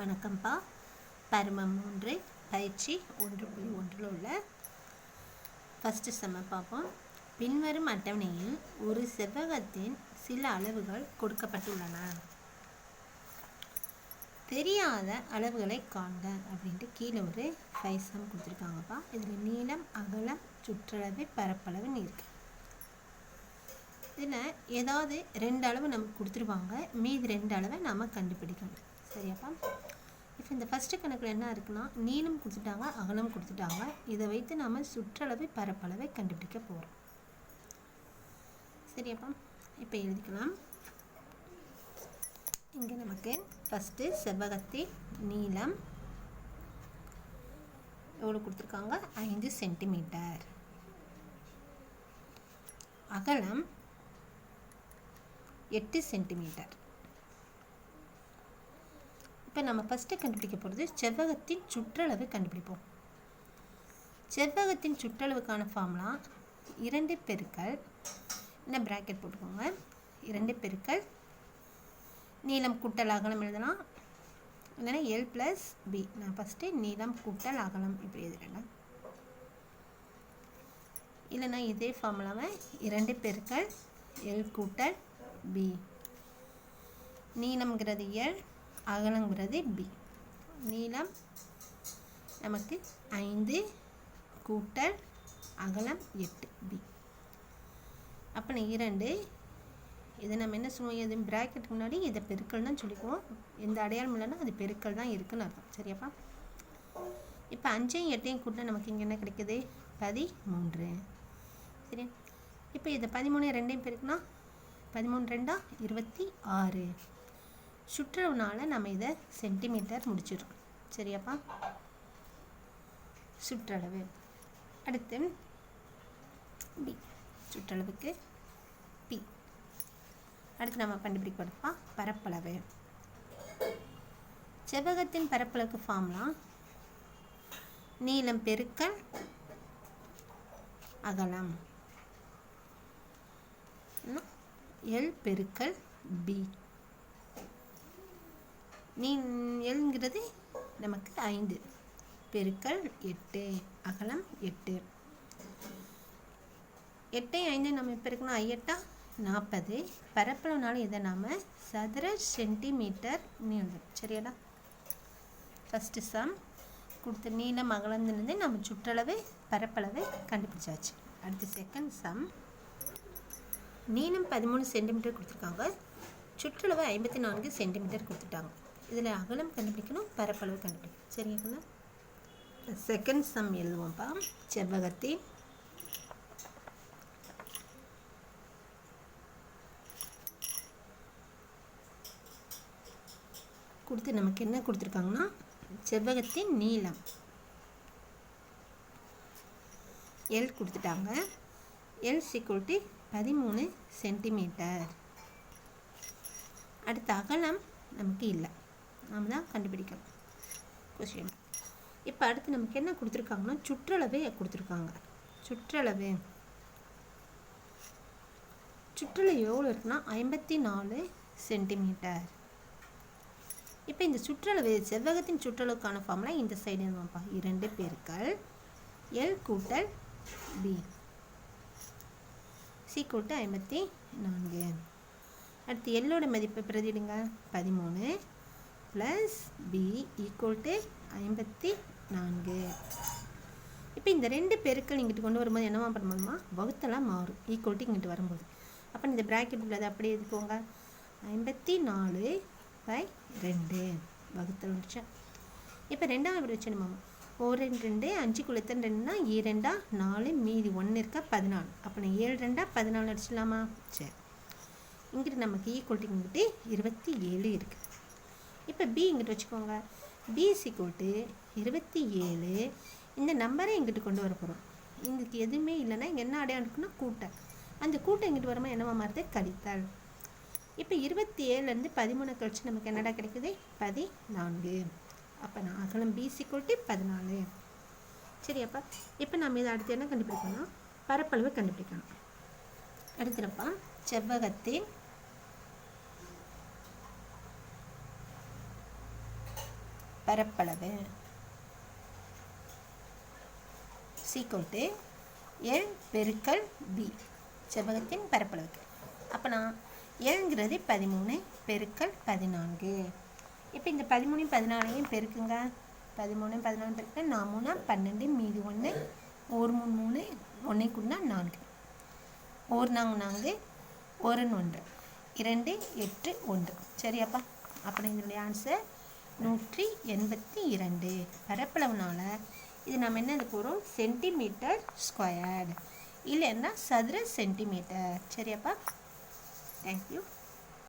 வணக்கம்ப்பா பருமம் மூன்று பயிற்சி ஒன்று புள்ளி ஒன்றில் உள்ள ஃபஸ்ட்டு செம்ம பார்ப்போம். பின்வரும் அட்டவணையில் ஒரு செவ்வகத்தின் சில அளவுகள் கொடுக்கப்பட்டுள்ளன. தெரியாத அளவுகளை காண்க அப்படின்ட்டு கீழே ஒரு ஃபைவ் சம் கொடுத்துருக்காங்கப்பா. இதில் நீளம் அகலம் சுற்றளவு பரப்பளவுன்னு இருக்கு. இதில் ஏதாவது ரெண்டு அளவு நமக்கு கொடுத்துருவாங்க மீதி ரெண்டு அளவை நாம் கண்டுபிடிக்கணும். சரியாப்பா. இப்போ இந்த ஃபஸ்ட்டு கணக்கில் என்ன இருக்குன்னா நீளம் கொடுத்துட்டாங்க அகலம் கொடுத்துட்டாங்க. இதை வைத்து நாம் சுற்றளவு பரப்பளவை கண்டுபிடிக்க போகிறோம் சரியாப்பா. இப்போ எழுதிக்கலாம். இங்கே நமக்கு ஃபஸ்ட்டு செவ்வகத்தின் நீளம் எவ்வளோ கொடுத்துருக்காங்க? ஐந்து சென்டிமீட்டர். அகலம் எட்டு சென்டிமீட்டர். இப்போ நம்ம ஃபஸ்ட்டு கண்டுபிடிக்க போகிறது செவ்வகத்தின் சுற்றளவு கண்டுபிடிப்போம். செவ்வகத்தின் சுற்றளவுக்கான ஃபார்முலா இரண்டு பெருக்கள் என்ன ப்ராக்கெட் போட்டுக்கோங்க. இரண்டு பெருக்கள் நீளம் கூட்டல் அகலம் எழுதலாம். இல்லைன்னா எல் ப்ளஸ் பி நான் ஃபஸ்ட்டு நீளம் கூட்டல் அகலம் இப்படி எழுதுறேன் இல்லைன்னா இதே ஃபார்முலாவை இரண்டு பெருக்கள் எல் கூட்டல் பி நீளம்ங்கிறது எல் அகலங்கிறது பி நீளம் நமக்கு ஐந்து கூட்டல் அகலம் எட்டு பி அப்போ இரண்டு. இதை நம்ம என்ன சொல்லுவோம்? இது ப்ராக்கெட்டுக்கு முன்னாடி இதை பெருக்கல் தான் சொல்லிக்குவோம். எந்த அடையாளம் இல்லைன்னா அது பெருக்கல் தான் இருக்குன்னு அர்த்தம். சரியாப்பா? இப்போ அஞ்சையும் எட்டையும் கூட்டினா நமக்கு இங்கே என்ன கிடைக்குது? பதிமூன்று. சரி. இப்போ இதை பதிமூணு ரெண்டையும் பெருக்குனா பதிமூணு ரெண்டா இருபத்தி ஆறு. சுற்றளவுனால நம்ம இதை சென்டிமீட்டர் முடிச்சிடும் சரியாப்பா? சுற்றளவு. அடுத்து பி சுற்றளவுக்கு பி அடுத்து நம்ம கண்டுபிடிக்கணும்ப்பா பரப்பளவு. செவ்வகத்தின் பரப்பளவுக்கு ஃபார்ம்லாம் நீளம் பெருக்கல் அகலம். எல் பெருக்கல் பி நீ எல்ங்கிறது நமக்கு ஐந்து. பெருக்கல் எட்டு அகலம் எட்டு. எட்டை ஐந்து நம்ம இப்போ இருக்கணும் ஐயட்டா நாற்பது பரப்பளவுனால இதை நாம் சதுர சென்டிமீட்டர் நீளம் சரியாடா? ஃபஸ்ட்டு சம் கொடுத்த நீளம் அகலந்துலேருந்து நம்ம சுற்றளவு பரப்பளவை கண்டுபிடிச்சாச்சு. அடுத்து செகண்ட் சம் நீளம் பதிமூணு சென்டிமீட்டர் கொடுத்துருக்காங்க. சுற்றளவு ஐம்பத்தி நான்கு சென்டிமீட்டர் கொடுத்துட்டாங்க. இதில் அகலம் கண்டுபிடிக்கணும் பரப்பளவு கண்டுபிடிக்கணும். சரிங்களா செகண்ட் சம் எழுதுவோம்ப்பா. செவ்வகத்தை. கொடுத்து நமக்கு என்ன கொடுத்துருக்காங்கன்னா செவ்வகத்தின் நீளம். எல் கொடுத்துட்டாங்க. எல் சிக்யூரிட்டி பதிமூணு சென்டிமீட்டர் அடுத்த அகலம் நமக்கு இல்லை. நாம் தான் கண்டுபிடிக்கணும். கொஸ்டின் இப்போ அடுத்து நமக்கு என்ன கொடுத்துருக்காங்கன்னா சுற்றளவு கொடுத்துருக்காங்க. சுற்றளவு. சுற்றளவு எவ்வளோ இருக்குன்னா ஐம்பத்தி நாலு சென்டிமீட்டர். இப்போ இந்த சுற்றளவு செவ்வகத்தின் சுற்றளவுக்கான ஃபார்முலா இந்த சைடு எழுதுவோம்ப்பா இரண்டு பேருக்கள் எல் கூட்டல் பி சி கூட்டு ஐம்பத்தி நான்கு. அடுத்து எல்லோட மதிப்பை பிரதிடுங்க பதிமூணு. ப்ளஸ் பி ஈக்குவல் டு ஐம்பத்தி நான்கு. இப்போ இந்த ரெண்டு பெருக்கள் இங்கிட்டு கொண்டு வரும்போது என்னவா பண்ணுமா வகுத்தெல்லாம் மாறும். ஈக்குவல் டு இங்கிட்டு வரும்போது. அப்போ இந்த ப்ராக்கெட் உள்ளது அப்படியே எடுத்துக்கோங்க. ஐம்பத்தி நாலு பை ரெண்டு. வகுத்தல் வந்துச்சா இப்போ ரெண்டாவது இப்படி வச்சுணுமா ஒரு ரெண்டு ரெண்டு அஞ்சு எத்தனை ரெண்டுனா இரண்டா நாலு மீதி ஒன்று இருக்கா? பதினாலு. அப்போ நான் ஏழு ரெண்டா? பதினாலு அடிச்சிடலாமா? சரி. இங்கிட்டு நமக்கு ஈக்குவல்ட்டி இங்கிட்டு இருபத்தி ஏழு இருக்குது இப்போ பி இங்கிட்டு வச்சுக்கோங்க. பி சிக்கோட்டு இருபத்தி ஏழு. இந்த நம்பரை இங்கிட்டு கொண்டு வர போகிறோம் இங்கிட்டு எதுவுமே இல்லைன்னா இங்கே என்ன அடையாளம் இருக்குன்னா கூட்டல். அந்த கூட்டம் இங்கிட்டு வரமா என்னவா மாறுது? கழித்தல். இப்போ இருபத்தி ஏழுலேருந்து பதிமூணு கழிச்சு நமக்கு என்னடா கிடைக்குது? பதினான்கு. அப்போ நான் அகலம் பிசி கொட்டி பதினாலு. சரி அப்போ இப்போ நம்ம இதை அடுத்து என்ன கண்டுபிடிக்கணும்? பரப்பளவு கண்டுபிடிக்கணும். அடுத்துனப்பா செவ்வகத்தின் பரப்பளவு. சீக்கோட்டு எல் பெருக்கல் பி செவ்வகத்தின் பரப்பளவுக்கு. அப்போனா ஏழுங்கிறது எல்ங்கிறது பதிமூணு பெருக்கல் பதினான்கு. இப்போ இந்த பதிமூணு பதினாலையும் பெருக்குங்க. பதிமூணு பதினாலு பெருக்க நான் மூணா பன்னெண்டு மீதி ஒன்று ஒரு மூணு மூணு ஒன்றை கூடனா நான்கு. ஒரு நாங்க நான்கு ஒரு ஒன்று. இரண்டு எட்டு ஒன்று. சரியாப்பா? அப்படி இதனுடைய ஆன்சர் நூற்றி எண்பத்தி இரண்டு. பரப்பளவுனால இது நம்ம என்ன போகிறோம் சென்டிமீட்டர் ஸ்கொயர்டு. இல்லைன்னா சதுர சென்டிமீட்டர். சரியாப்பா? தேங்க்யூ